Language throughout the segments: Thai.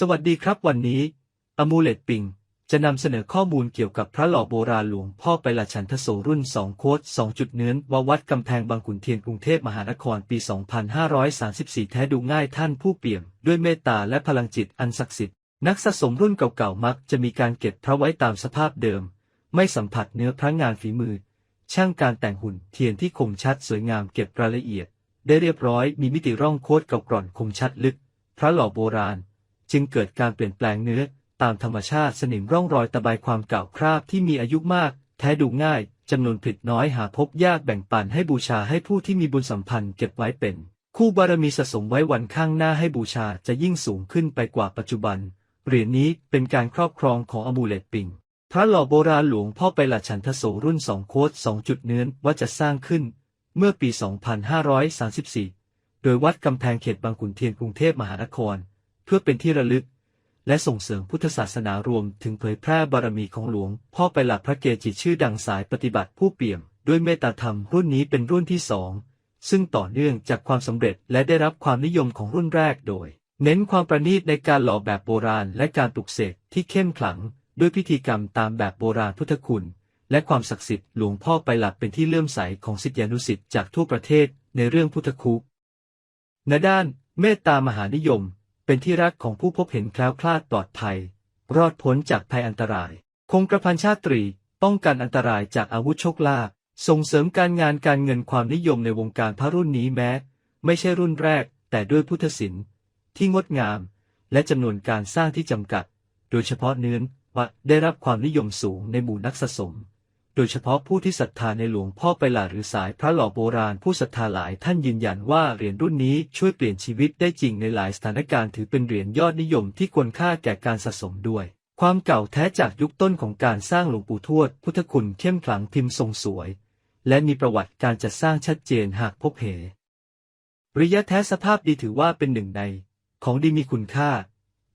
สวัสดีครับวันนี้อมูเลตปิง จะนำเสนอข้อมูลเกี่ยวกับพระหล่อโบราณหลวงพ่อไปละฉันทโสรุ่น 2 โค้ด2จุดเนื้นววัดกำแพงบางขุนเทียนกรุงเทพมหานครปี 2534 แท้ดูง่ายท่านผู้เปี่ยม ด้วยเมตตาและพลังจิตอันศักดิ์สิทธิ์ นักสะสมรุ่นเก่าๆมักจะมีการเก็บพระไว้ตามสภาพเดิม ไม่สัมผัสเนื้อพระงานฝีมือ ช่างการแต่งหุ่นเทียนที่คมชัดสวยงามเก็บรายละเอียด ได้เรียบร้อยมีมิติร่องโค้ดเก่ากร่อนคมชัดลึก พระหล่อโบราณ จึงเกิดการเปลี่ยนแปลงเนื้อ ตามธรรมชาติสนิมร่องรอยตะไบความเก่าคราบที่มีอายุมาก แท้ดูง่ายจำนวนผลิตน้อยหาพบยากแบ่งปันให้บูชาให้ผู้ที่มีบุญสัมพันธ์เก็บไว้เป็น คู่บารมีสะสมไว้วันข้างหน้าให้บูชาจะยิ่งสูงขึ้นไปกว่าปัจจุบันเหรียญนี้เป็นการครอบครองของอมูเลตปิง พระหล่อโบราณหลวงพ่อไปละฉันทโสรุ่นสองโคด2จุดเนื้นว่าจะสร้างขึ้น เมื่อปี 2534 โดยวัดกำแพงเขตบางขุนเทียนกรุงเทพมหานคร พื่อเป็นที่ระลึก และส่งเสริมพุทธศาสนารวมถึงเผยแพร่บารมีของหลวง พ่อไปหลักพระเกจิชื่อดังสายปฏิบัติผู้เปี่ยม ด้วยเมตตาธรรมรุ่นนี้เป็นรุ่นที่สองซึ่งต่อเนื่องจากความสำเร็จและได้รับความนิยมของรุ่นแรกโดย เน้นความประณีตในการหล่อแบบโบราณและการปลุกเสกที่เข้มขลัง ด้วยพิธีกรรมตามแบบโบราณพุทธคุณ และความศักดิ์สิทธิ์หลวงพ่อไปหลักเป็นที่เลื่อมใสของศิษยานุศิษย์จากทั่วประเทศในเรื่องพุทธคุในด้าน เมตตามหานิยม เป็นที่รักของผู้พบเห็นแคล้วคลาดปลอดภัย รอดพ้นจากภัยอันตราย คงกระพันชาตรี ป้องกันอันตรายจากอาวุธโชคลาภส่งเสริมการงานการเงินความนิยมในวงการพระรุ่นนี้แม้ ไม่ใช่รุ่นแรก แต่ด้วยพุทธศิลป์ที่งดงาม และจำนวนการสร้างที่จำกัด โดยเฉพาะเนื้อวัดได้รับความนิยมสูงในหมู่นักสะสม ดยเฉพาะผู้ที่ศรัทธาในหลวงพ่อไปหลาหรือสายพระหล่อโบราณผู้ศรัทธาหลายท่านยืนยันว่าเหรียญรุ่นนี้ช่วยเปลี่ยนชีวิตได้จริงในหลายสถานการณ์ถือเป็นเหรียญยอดนิยมที่ควรค่าแก่การสะสมด้วย ความเก่าแท้จากยุคต้นของการสร้างหลวงปู่ทวด พุทธคุณเข้มขลังพิมพ์ทรงสวย และมีประวัติการจัดสร้างชัดเจนหากพบเหระยะแท้สภาพดีถือว่าเป็นหนึ่งใน ของดีมีคุณค่า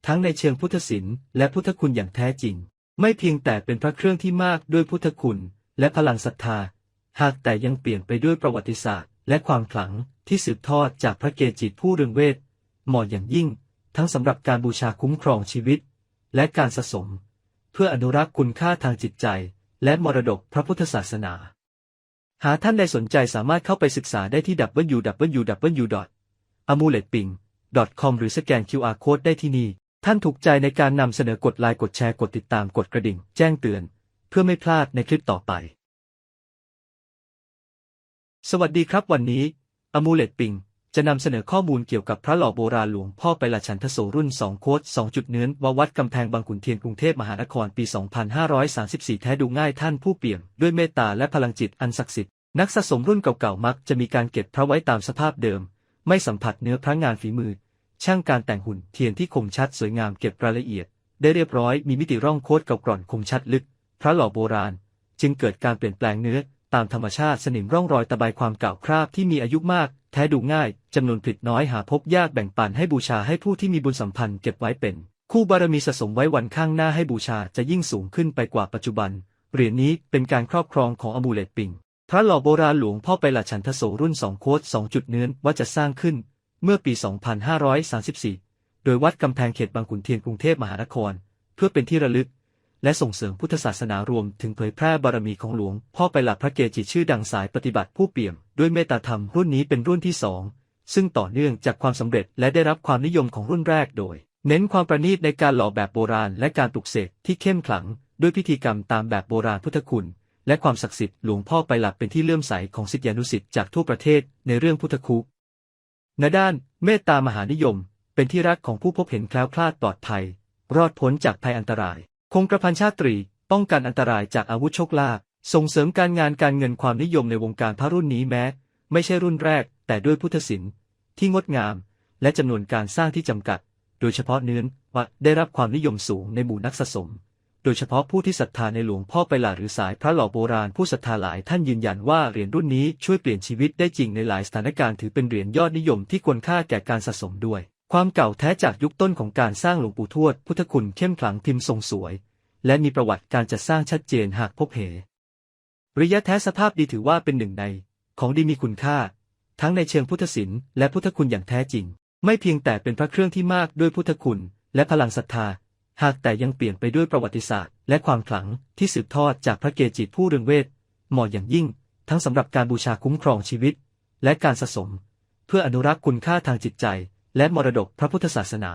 ทั้งในเชิงพุทธศิลป์และพุทธคุณอย่างแท้จริง ไม่เพียงแต่เป็นพระเครื่องที่มากด้วยพุทธคุณ และพลังศรัทธา หากแต่ยังเปลี่ยนไปด้วยประวัติศาสตร์ และความขลังที่สืบทอดจากพระเกจิผู้เรืองเวทเหมาะอย่างยิ่ง ทั้งสำหรับการบูชาคุ้มครองชีวิต และการสะสม เพื่ออนุรักษ์คุณค่าทางจิตใจ และมรดกพระพุทธศาสนา หากท่านใดสนใจสามารถเข้าไปศึกษาได้ที่ www.amuletping.com หรือสแกน QR Code ได้ที่นี่ท่านถูกใจในการนำเสนอกดไลค์กดแชร์กดติดตามกดกระดิ่ง แจ้งเตือน พื่อไม่พลาดในคลิปต่อไป สวัสดีครับวันนี้อมูเลตปิงจะนำเสนอข้อมูลเกี่ยวกับพระหล่อโบราณหลวงพ่อไปละฉันทโสรุ่น 2 โคด2จุดเนื้นววัดกำแพงบางขุนเทียนกรุงเทพมหานครปี 2534 แท้ดูง่ายท่านผู้เปี่ยม ด้วยเมตตาและพลังจิตอันศักดิ์สิทธิ์ นักสะสมรุ่นเก่าๆมักจะมีการเก็บพระไว้ตามสภาพเดิม ไม่สัมผัสเนื้อพระงานฝีมือ ช่างการแต่งหุ่นเทียนที่คมชัดสวยงามเก็บรายละเอียด ได้เรียบร้อยมีมิติร่องโคดเก่ากร่อนคมชัดลึก พระหล่อโบราณ จึงเกิดการเปลี่ยนแปลงเนื้อ ตามธรรมชาติสนิมร่องรอยตะไบความเก่าคราบที่มีอายุมาก แท้ดูง่ายจำนวนผลิตน้อยหาพบยากแบ่งปันให้บูชาให้ผู้ที่มีบุญสัมพันธ์เก็บไว้เป็น คู่บารมีสะสมไว้วันข้างหน้าให้บูชาจะยิ่งสูงขึ้นไปกว่าปัจจุบันเหรียญนี้เป็นการครอบครองของอมูเลตปิงพระหล่อโบราณหลวงพ่อไปละฉันทโสรุ่น2โค้ด2จุดเนื้นว่าจะสร้างขึ้น เมื่อปี 2534 โดยวัดกำแพงเขตบางขุนเทียนกรุงเทพมหานคร เพื่อเป็นที่ระลึก และส่งเสริมพุทธศาสนารวมถึงเผยแพร่บารมีของหลวง พ่อไปหลักพระเกจิชื่อดังสายปฏิบัติผู้เปี่ยม ด้วยเมตตาธรรมรุ่นนี้เป็นรุ่นที่สองซึ่งต่อเนื่องจากความสำเร็จและได้รับความนิยมของรุ่นแรกโดย เน้นความประณีตในการหล่อแบบโบราณ และการปลุกเสกที่เข้มขลัง ด้วยพิธีกรรมตามแบบโบราณพุทธคุณ และความศักดิ์สิทธิ์หลวงพ่อไปหลักเป็นที่เลื่อมใสของศิษยานุศิษย์จากทั่วประเทศในเรื่องพุทธคุในด้านเมตตามหานิยม เป็นที่รักของผู้พบเห็นแคล้วคลาดปลอดภัย รอดพ้นจากภัยอันตราย คงกระพันชาตรี ป้องกันอันตรายจากอาวุธโชคลาภส่งเสริมการงานการเงินความนิยมในวงการพระรุ่นนี้แม้ ไม่ใช่รุ่นแรก แต่ด้วยพุทธศิลป์ที่งดงาม และจำนวนการสร้างที่จำกัด โดยเฉพาะเนื้อวัดได้รับความนิยมสูงในหมู่นักสะสม โดยเฉพาะผู้ที่ศรัทธาในหลวงพ่อไปหลาหรือสายพระหล่อโบราณผู้ศรัทธาหลายท่านยืนยันว่าเหรียญรุ่นนี้ช่วยเปลี่ยนชีวิตได้จริงในหลายสถานการณ์ถือเป็นเหรียญยอดนิยมที่ควรค่าแก่การสะสมด้วย ความเก่าแท้จากยุคต้นของการสร้างหลวงปู่ทวด พุทธคุณเข้มขลังพิมพ์ทรงสวย และมีประวัติการจัดสร้างชัดเจนหากพบเหระยะแท้สภาพดีถือว่าเป็นหนึ่งใน ของดีมีคุณค่า ทั้งในเชิงพุทธศิลป์และพุทธคุณอย่างแท้จริง ไม่เพียงแต่เป็นพระเครื่องที่มากด้วยพุทธคุณ และพลังศรัทธา หากแต่ยังเปลี่ยนไปด้วยประวัติศาสตร์ และความขลังที่สืบทอดจากพระเกจิผู้เรืองเวทเหมาะอย่างยิ่ง ทั้งสำหรับการบูชาคุ้มครองชีวิต และการสะสม เพื่ออนุรักษ์คุณค่าทางจิตใจ และมรดกพระพุทธศาสนา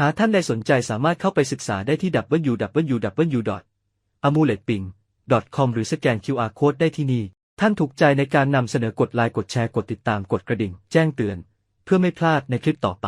หากท่านใดสนใจสามารถเข้าไปศึกษาได้ที่ www.amuletping.com หรือสแกน QR Code ได้ที่นี่ ท่านถูกใจในการนำเสนอกดไลค์กดแชร์กดติดตามกดกระดิ่ง แจ้งเตือน เพื่อไม่พลาดในคลิปต่อไป